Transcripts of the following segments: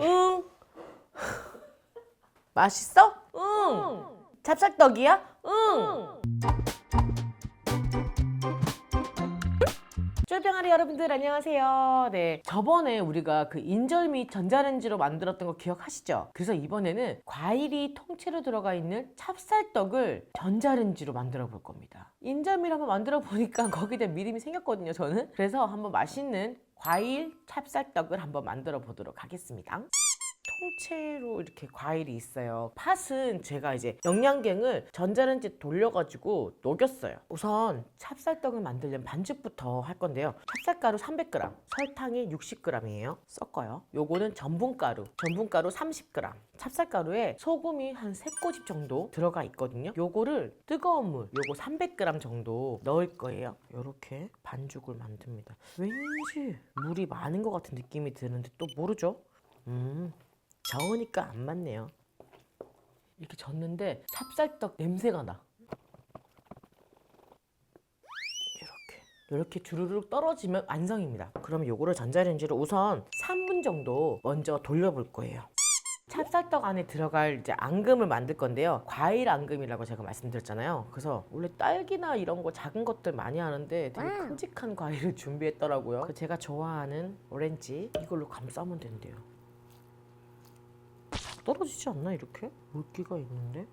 응. 맛있어? 응. 찹쌀떡이야? 응. 쫄병아리 여러분들 안녕하세요. 네. 저번에 우리가 그 인절미 전자레인지로 만들었던 거 기억하시죠? 그래서 이번에는 과일이 통째로 들어가 있는 찹쌀떡을 전자레인지로 만들어 볼 겁니다. 인절미를 한번 만들어 보니까 거기에 대한 믿음이 생겼거든요, 저는. 그래서 한번 맛있는 과일 찹쌀떡을 한번 만들어 보도록 하겠습니다. 통째로 이렇게 과일이 있어요. 팥은 제가 이제 영양갱을 전자레인지 돌려가지고 녹였어요. 우선 찹쌀떡을 만들려면 반죽부터 할 건데요. 찹쌀가루 300g, 설탕이 60g이에요. 섞어요. 요거는 전분가루, 전분가루 30g. 찹쌀가루에 소금이 한 3꼬집 정도 들어가 있거든요. 요거를 뜨거운 물, 요거 300g 정도 넣을 거예요. 요렇게 반죽을 만듭니다. 왠지 물이 많은 것 같은 느낌이 드는데 또 모르죠? 음, 저으니까 안 맞네요. 이렇게 젓는데 찹쌀떡 냄새가 나. 이렇게 이렇게 주르륵 떨어지면 완성입니다. 그러면 요거를 전자레인지로 우선 3분 정도 먼저 돌려볼 거예요. 찹쌀떡 안에 들어갈 이제 앙금을 만들 건데요. 과일 앙금이라고 제가 말씀드렸잖아요. 그래서 원래 딸기나 이런 거 작은 것들 많이 하는데 되게 큼직한 과일을 준비했더라고요. 그 제가 좋아하는 오렌지 이걸로 감싸면 된대요. 떨어지지 않나 이렇게? 물기가 있는데?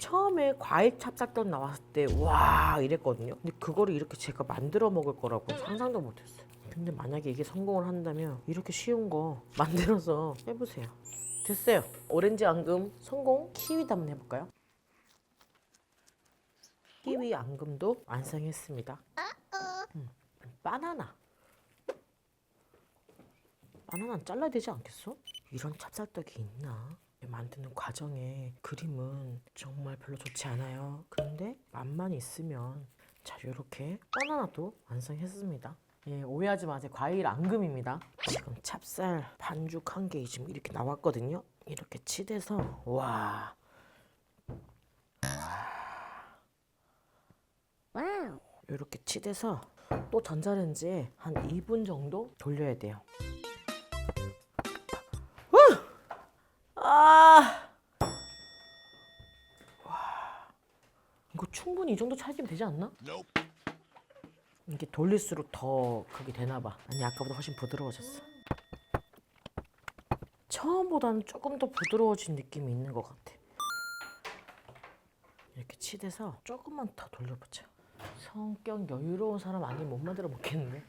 처음에 과일 찹쌀떡 나왔을 때 와 이랬거든요. 근데 그거를 이렇게 제가 만들어 먹을 거라고 상상도 못했어요. 근데 만약에 이게 성공을 한다면 이렇게 쉬운 거 만들어서 해보세요. 됐어요. 오렌지 앙금 성공. 키위도 한번 해볼까요? 키위 앙금도 완성했습니다. 음, 바나나 바나나는 잘라야 되지 않겠어? 이런 찹쌀떡이 있나? 만드는 과정에 그림은 정말 별로 좋지 않아요. 근데 맛만 있으면 자 이렇게 바나나도 완성했습니다. 예, 오해하지 마세요. 과일 앙금입니다. 지금 찹쌀 반죽 한 개 지금 이렇게 나왔거든요. 이렇게 치대서 와. 이렇게 치대서 또 전자레인지에 한 2분 정도 돌려야 돼요. 이 정도 찰지면 되지 않나? 이게 돌릴수록 더 그게 되나 봐. 아니 아까보다 훨씬 부드러워졌어. 처음보다는 조금 더 부드러워진 느낌이 있는 것 같아. 이렇게 치대서 조금만 더 돌려보자. 성격 여유로운 사람 아니면 못 만들어 먹겠는데?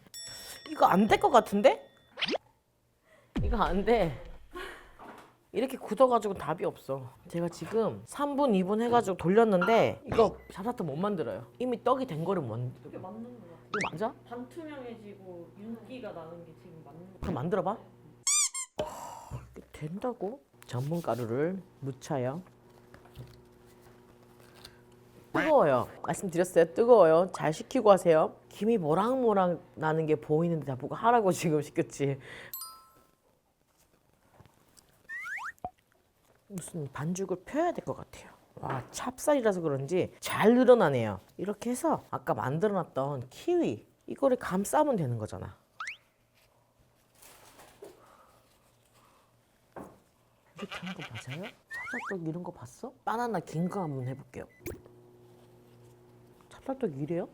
이거 안 될 것 같은데? 이거 안 돼. 이렇게 굳어가지고 답이 없어. 제가 지금 3분, 2분 해가지고 돌렸는데 이거 샤샤트 못 만들어요. 이미 떡이 된 거를 만 이게 맞는 거 같아. 이거 맞아? 반투명해지고 윤기가 나는 게 지금 맞는 거 그럼 만들어봐. 이게 된다고? 전분 가루를 묻혀요. 뜨거워요. 말씀드렸어요. 뜨거워요. 잘 식히고 하세요. 김이 모락모락 나는 게 보이는데 나보고 하라고 지금 시켰지. 무슨 반죽을 펴야 될 것 같아요. 와 찹쌀이라서 그런지 잘 늘어나네요. 이렇게 해서 아까 만들어놨던 키위 이거를 감싸면 되는 거잖아. 이렇게 하는 거 맞아요? 찹쌀떡 이런 거 봤어? 바나나 긴 거 한번 해볼게요. 찹쌀떡 이래요?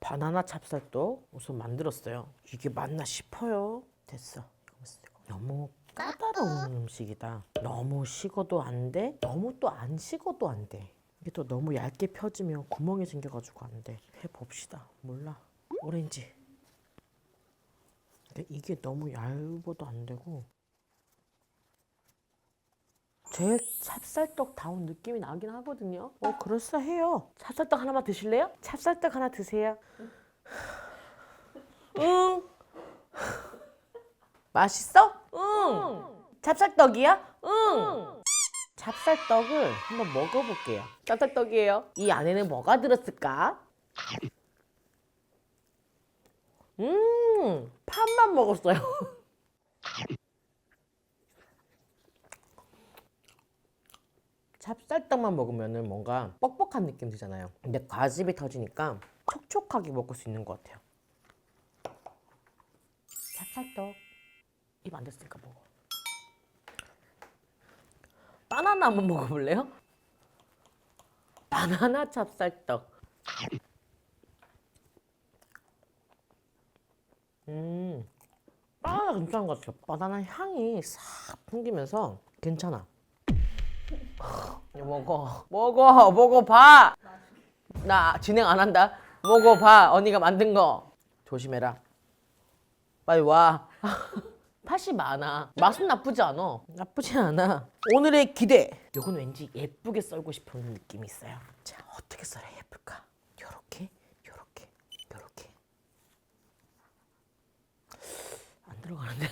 바나나 찹쌀떡 우선 만들었어요. 이게 맞나 싶어요. 됐어. 너무 까다로운 음식이다. 너무 식어도 안 돼. 너무 또 안 식어도 안 돼. 이게 또 너무 얇게 펴지면 구멍이 생겨가지고 안 돼. 해봅시다. 몰라. 오렌지. 근데 이게 너무 얇아도 안 되고 제 찹쌀떡 다운 느낌이 나긴 하거든요. 어, 그럴싸해요. 찹쌀떡 하나만 드실래요? 찹쌀떡 하나 드세요. 응. 맛있어? 응. 찹쌀떡이야? 응. 찹쌀떡을 한번 먹어볼게요. 찹쌀떡이에요. 이 안에는 뭐가 들었을까? 음, 판만 먹었어요. 찹쌀떡만 먹으면 뭔가 뻑뻑한 느낌 들잖아요. 근데 과즙이 터지니까 촉촉하게 먹을 수 있는 것 같아요. 찹쌀떡. 입 안 됐으니까 먹어. 바나나 한번 먹어볼래요? 바나나 찹쌀떡. 음, 바나나 괜찮은 것 같아요. 바나나 향이 싹 풍기면서 괜찮아. 먹어, 먹어, 먹어봐. 나 진행 안 한다. 먹어봐, 언니가 만든 거. 조심해라. 빨리 와. 팥이 많아. 맛은 나쁘지 않아. 나쁘지 않아. 오늘의 기대. 요건 왠지 예쁘게 썰고 싶은 느낌이 있어요. 자, 어떻게 썰어야 예쁠까? 요렇게, 요렇게, 요렇게. 안 들어가는데.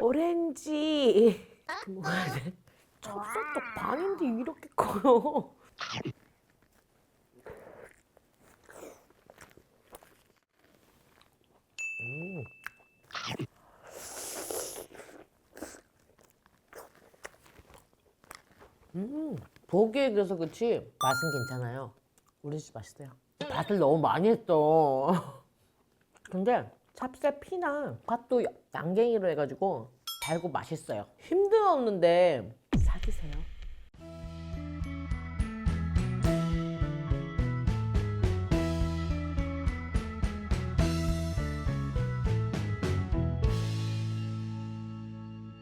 오렌지. 뭐야 돼? 찹쌀떡 반인데 이렇게 커요. 음, 보기에 그래서 그렇지 맛은 괜찮아요. 우리 집 맛있어요. 다들 너무 많이 했어. 근데 찹쌀 피나 팥도 양갱이로 해가지고 달고 맛있어요. 힘들었는데 사드세요.